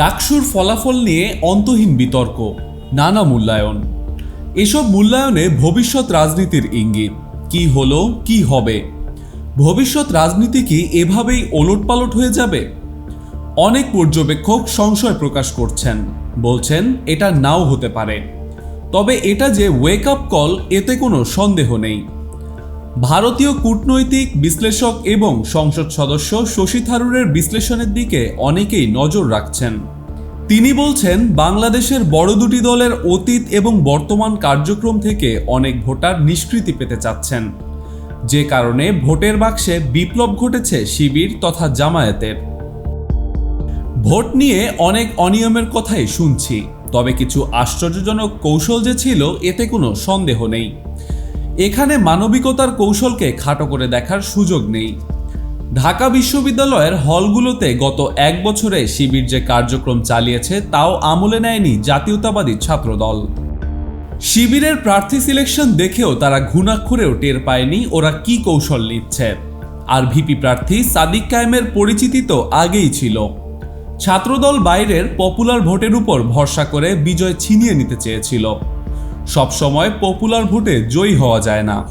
ডাকসুর ফলাফল নিয়ে অন্তহীন বিতর্ক, নানা মূল্যায়ন। এসব মূল্যায়নে ভবিষ্যৎ রাজনীতির ইঙ্গিত, কি হলো, কি হবে? ভবিষ্যৎ রাজনীতি কি এভাবেই ওলটপালট হয়ে যাবে? অনেক পর্যবেক্ষক সংশয় প্রকাশ করছেন, বলছেন এটা নাও হতে পারে। তবে এটা যে ওয়েক আপ কল এতে কোনো সন্দেহ নেই। ভারতীয় কূটনৈতিক বিশ্লেষক এবং সংসদ সদস্য শশী থারুরের বিশ্লেষণের দিকে অনেকেই নজর রাখছেন। তিনি বলছেন, বাংলাদেশের বড় দুটি দলের অতীত এবং বর্তমান কার্যক্রম থেকে অনেক ভোটার নিষ্কৃতি পেতে চাচ্ছেন। যে কারণে ভোটের বাক্সে বিপ্লব ঘটেছে শিবির তথা জামায়াতের। ভোট নিয়ে অনেক অনিয়মের কথাই শুনছি, তবে কিছু আশ্চর্যজনক কৌশল যে ছিল, এতে কোনো সন্দেহ নেই। এখানে মানবিকতার কৌশলকে খাটো করে দেখার সুযোগ নেই। ঢাকা বিশ্ববিদ্যালয়ের হলগুলোতে গত এক বছরে শিবির যে কার্যক্রম চালিয়েছে, তাও আমলে নেয়নি জাতীয়তাবাদী ছাত্রদল। শিবিরের প্রার্থী সিলেকশন দেখেও তারা ঘুণাক্ষরেও টের পায়নি ওরা কি কৌশল নিচ্ছে। আর ভিপি প্রার্থী সাদিক কায়েমের পরিচিতি তো আগেই ছিল। ছাত্রদল বাইরের পপুলার ভোটের উপর ভরসা করে বিজয় ছিনিয়ে নিতে চেয়েছিল। সবসময় পপুলার ভোটে জয়ী হওয়া যায় না।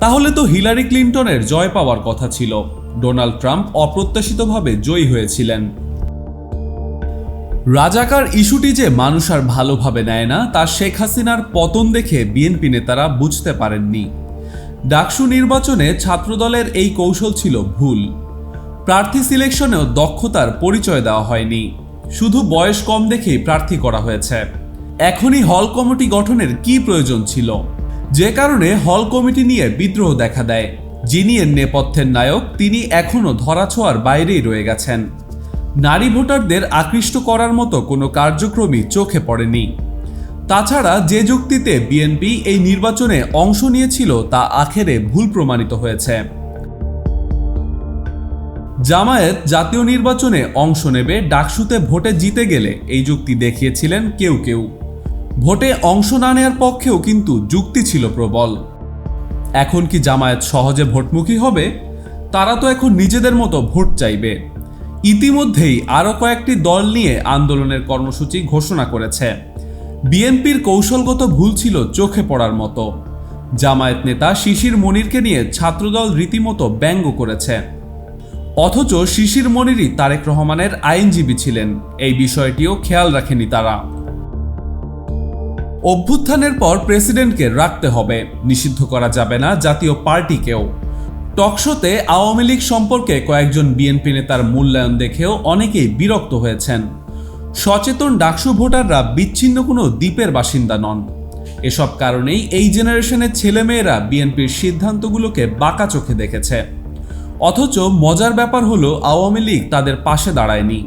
তাহলে তো হিলারি ক্লিন্টনের জয় পাওয়ার কথা ছিল। ডোনাল্ড ট্রাম্প অপ্রত্যাশিতভাবে জয়ী হয়েছিলেন। রাজাকার ইস্যুটি যে মানুষ আর ভালোভাবে নেয় না, তা শেখ হাসিনার পতন দেখে বিএনপি নেতারা বুঝতে পারেননি। ডাকসু নির্বাচনে ছাত্রদলের এই কৌশল ছিল ভুল। প্রার্থী সিলেকশনেও দক্ষতার পরিচয় দেওয়া হয়নি। শুধু বয়স কম দেখেই প্রার্থী করা হয়েছে। এখনই হল কমিটি গঠনের কি প্রয়োজন ছিল? যে কারণে হল কমিটি নিয়ে বিদ্রোহ দেখা দেয়। যিনি এর নেপথ্যের নায়ক, তিনি এখনও ধরাছোঁয়ার বাইরেই রয়ে গেছেন। নারী ভোটারদের আকৃষ্ট করার মতো কোনো কার্যক্রমই চোখে পড়েনি। তাছাড়া যে যুক্তিতে বিএনপি এই নির্বাচনে অংশ নিয়েছিল, তা আখেরে ভুল প্রমাণিত হয়েছে। জামায়াত জাতীয় নির্বাচনে অংশ নেবে, ডাকসুতে ভোটে জিতে গেলে এই যুক্তি দেখিয়েছিলেন কেউ কেউ। ভোটে অংশ না নেওয়ার পক্ষেও কিন্তু যুক্তি ছিল প্রবল। এখন কি জামায়াত সহজে ভোটমুখী হবে? তারা তো এখন নিজেদের মতো ভোট চাইবে। ইতিমধ্যেই আরও কয়েকটি দল নিয়ে আন্দোলনের কর্মসূচি ঘোষণা করেছে। বিএনপির কৌশলগত ভুল ছিল চোখে পড়ার মতো। জামায়াত নেতা শিশির মনিরকে নিয়ে ছাত্রদল রীতিমতো ব্যঙ্গ করেছে। অথচ শিশির মনিরই তারেক রহমানের আইনজীবী ছিলেন। এই বিষয়টিও খেয়াল রাখেনি তারা। অভ্যুত্থানের পর প্রেসিডেন্টকে রাখতে হবে। নিষিদ্ধ করা যাবে না জাতীয় পার্টিকেও। টকশোতে আওয়ামী লীগ সম্পর্কে কয়েকজন বিএনপি নেতার মূল্যায়ন দেখেও অনেকেই বিরক্ত হয়েছেন। সচেতন ডাকসু ভোটাররা বিচ্ছিন্ন কোনো দ্বীপের বাসিন্দা নন। এসব কারণেই এই জেনারেশনের ছেলেমেয়েরা বিএনপির সিদ্ধান্তগুলোকে বাঁকা চোখে দেখেছে। অথচ মজার ব্যাপার হলো আওয়ামী লীগ তাদের পাশে দাঁড়ায়নি।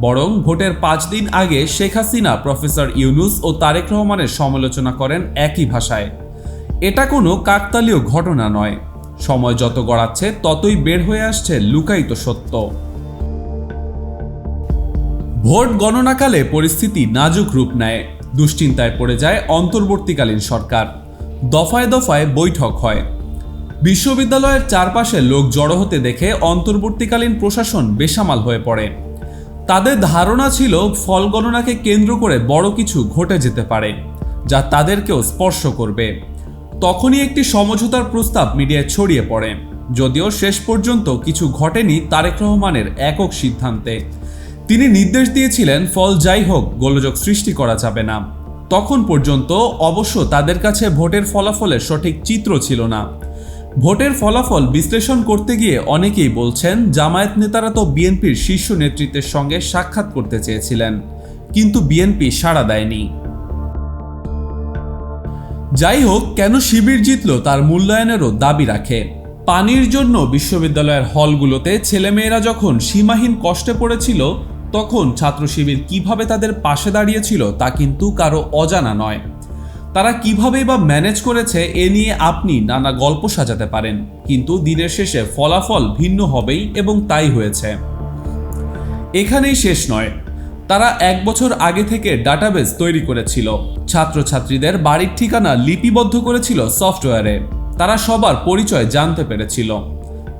বরং ভোটের পাঁচ দিন আগে শেখ হাসিনা, প্রফেসর ইউনুস ও তারেক রহমানের সমালোচনা করেন একই ভাষায়। এটা কোনো কাকতালীয় ঘটনা নয়। সময় যত গড়াচ্ছে, ততই বের হয়ে আসছে লুকায়িত সত্য। ভোট গণনাকালে পরিস্থিতি নাজুক রূপ নেয়। দুশ্চিন্তায় পড়ে যায় অন্তর্বর্তীকালীন সরকার। দফায় দফায় বৈঠক হয়। বিশ্ববিদ্যালয়ের চারপাশে লোক জড়ো হতে দেখে অন্তর্বর্তীকালীন প্রশাসন বেসামাল হয়ে পড়ে। তাদের ধারণা ছিল ফল গণনাকে কেন্দ্র করে বড় কিছু ঘটে যেতে পারে, যা তাদেরকেও স্পর্শ করবে। তখনই একটি সমঝোতার প্রস্তাব মিডিয়ায় ছড়িয়ে পড়ে, যদিও শেষ পর্যন্ত কিছু ঘটেনি তারেক রহমানের একক সিদ্ধান্তে। তিনি নির্দেশ দিয়েছিলেন, ফল যাই হোক, গোলযোগ সৃষ্টি করা যাবে না। তখন পর্যন্ত অবশ্য তাদের কাছে ভোটের ফলাফলের সঠিক চিত্র ছিল না। ভোটের ফলাফল বিশ্লেষণ করতে গিয়ে অনেকেই বলছেন, জামায়াত নেতারা তো বিএনপির শীর্ষ নেতৃত্বের সঙ্গে সাক্ষাৎ করতে চেয়েছিলেন, কিন্তু বিএনপি সাড়া দেয়নি। যাই হোক, কেন শিবির জিতল তার মূল্যায়নেরও দাবি রাখে। পানির জন্য বিশ্ববিদ্যালয়ের হলগুলোতে ছেলেমেয়েরা যখন সীমাহীন কষ্টে পড়েছিল, তখন ছাত্র শিবির কীভাবে তাদের পাশে দাঁড়িয়েছিল তা কিন্তু কারও অজানা নয়। তারা কীভাবে বা ম্যানেজ করেছে এ নিয়ে আপনি নানা গল্প সাজাতে পারেন। কিন্তু দিনের শেষে ফলাফল ভিন্ন হবেই এবং তাই হয়েছে। এখানেই শেষ নয়। তারা এক বছর আগে থেকে ডাটাবেস তৈরি করেছিল। ছাত্রছাত্রীদের বাড়ির ঠিকানা লিপিবদ্ধ করেছিল সফটওয়্যারে। তারা সবার পরিচয় জানতে পেরেছিল।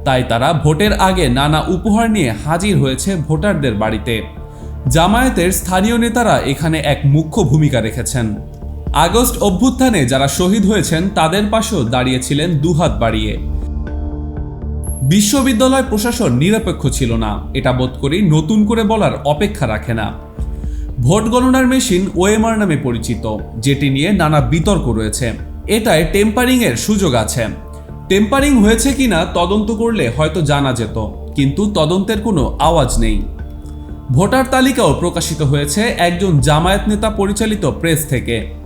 তাই তারা ভোটের আগে নানা উপহার নিয়ে হাজির হয়েছে ভোটারদের বাড়িতে। জামায়াতের স্থানীয় নেতারা এখানে এক মুখ্য ভূমিকা রেখেছেন। আগস্ট অভ্যুত্থানে যারা শহীদ হয়েছেন, তাদের পাশেও দাঁড়িয়েছিলেন দুহাত বাড়িয়ে। বিশ্ববিদ্যালয় প্রশাসন নিরপেক্ষ ছিল না। এটা বোধ করি নতুন করে বলার অপেক্ষা রাখে না। ভোট গণনার মেশিন ওএমআর নামে পরিচিত, যেটি নিয়ে নানা বিতর্ক রয়েছে। এটায় টেম্পারিং এর সুযোগ আছে। টেম্পারিং হয়েছে কিনা তদন্ত করলে হয়তো জানা যেত, কিন্তু তদন্তের কোনো আওয়াজ নেই। ভোটার তালিকাও প্রকাশিত হয়েছে একজন জামায়াত নেতা পরিচালিত প্রেস থেকে।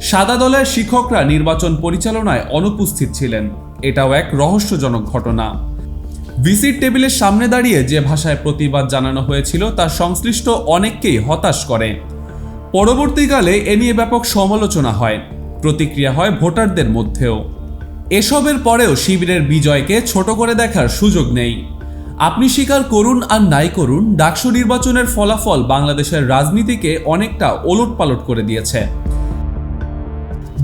সাদা দলের শিক্ষকরা নির্বাচন পরিচালনায় অনুপস্থিত ছিলেন। এটাও এক রহস্যজনক ঘটনা। ভিসির টেবিলের সামনে দাঁড়িয়ে যে ভাষায় প্রতিবাদ জানানো হয়েছিল, তা সংশ্লিষ্ট অনেককেই হতাশ করে। পরবর্তীকালে এ নিয়ে ব্যাপক সমালোচনা হয়। প্রতিক্রিয়া হয় ভোটারদের মধ্যেও। এসবের পরেও শিবিরের বিজয়কে ছোট করে দেখার সুযোগ নেই। আপনি স্বীকার করুন আর নাই করুন, ডাকসু নির্বাচনের ফলাফল বাংলাদেশের রাজনীতিকে অনেকটা ওলটপালট করে দিয়েছে।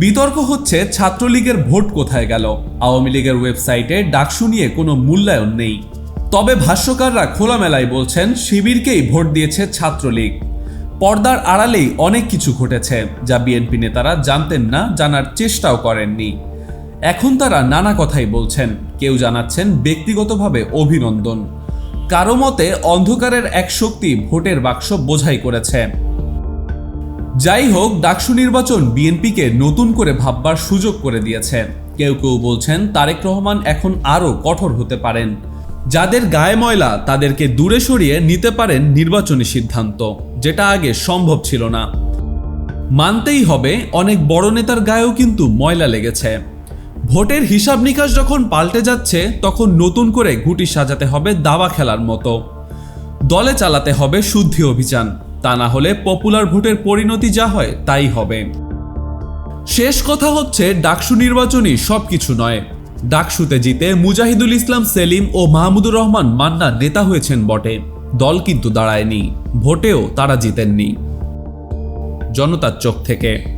বিতর্ক হচ্ছে ছাত্রলীগের ভোট কোথায় গেল। আওয়ামী লীগের ওয়েবসাইটে ডাকসু নিয়ে কোনো মূল্যায়ন নেই। তবে ভাষ্যকাররা খোলামেলায় বলছেন, শিবিরকেই ভোট দিয়েছে ছাত্রলীগ। পর্দার আড়ালেই অনেক কিছু ঘটেছে, যা বিএনপি নেতারা জানতেন না, জানার চেষ্টাও করেননি। এখন তারা নানা কথাই বলছেন, কেউ জানাচ্ছেন ব্যক্তিগতভাবে অভিনন্দন। কারও মতে অন্ধকারের এক শক্তি ভোটের বাক্স বোঝাই করেছে। যাই হোক ডাকসু নির্বাচন বিএনপিকে নতুন করে ভাববার সুযোগ করে দিয়েছে। কেউ কেউ বলছেন, তারেক রহমান এখন আরও কঠোর হতে পারেন। যাদের গায়ে ময়লা, তাদেরকে দূরে সরিয়ে নিতে পারেন নির্বাচনী সিদ্ধান্ত, যেটা আগে সম্ভব ছিল না। মানতেই হবে, অনেক বড় নেতার গায়েও কিন্তু ময়লা লেগেছে। ভোটের হিসাব নিকাশ যখন পাল্টে যাচ্ছে, তখন নতুন করে গুটি সাজাতে হবে দাবা খেলার মতো। দলে চালাতে হবে শুদ্ধি অভিযান। তা না হলে পপুলার ভোটের পরিণতি যা হয় তাই হবে। শেষ কথা হচ্ছে, ডাকসু নির্বাচনই সব কিছু নয়। ডাকসুতে জিতে মুজাহিদুল ইসলাম, সেলিম ও মাহমুদুর রহমান মান্না নেতা হয়েছেন বটে। দল কিন্তু দাঁড়ায়নি। ভোটেও তারা জিতেননি। জনতার চোখ থেকে।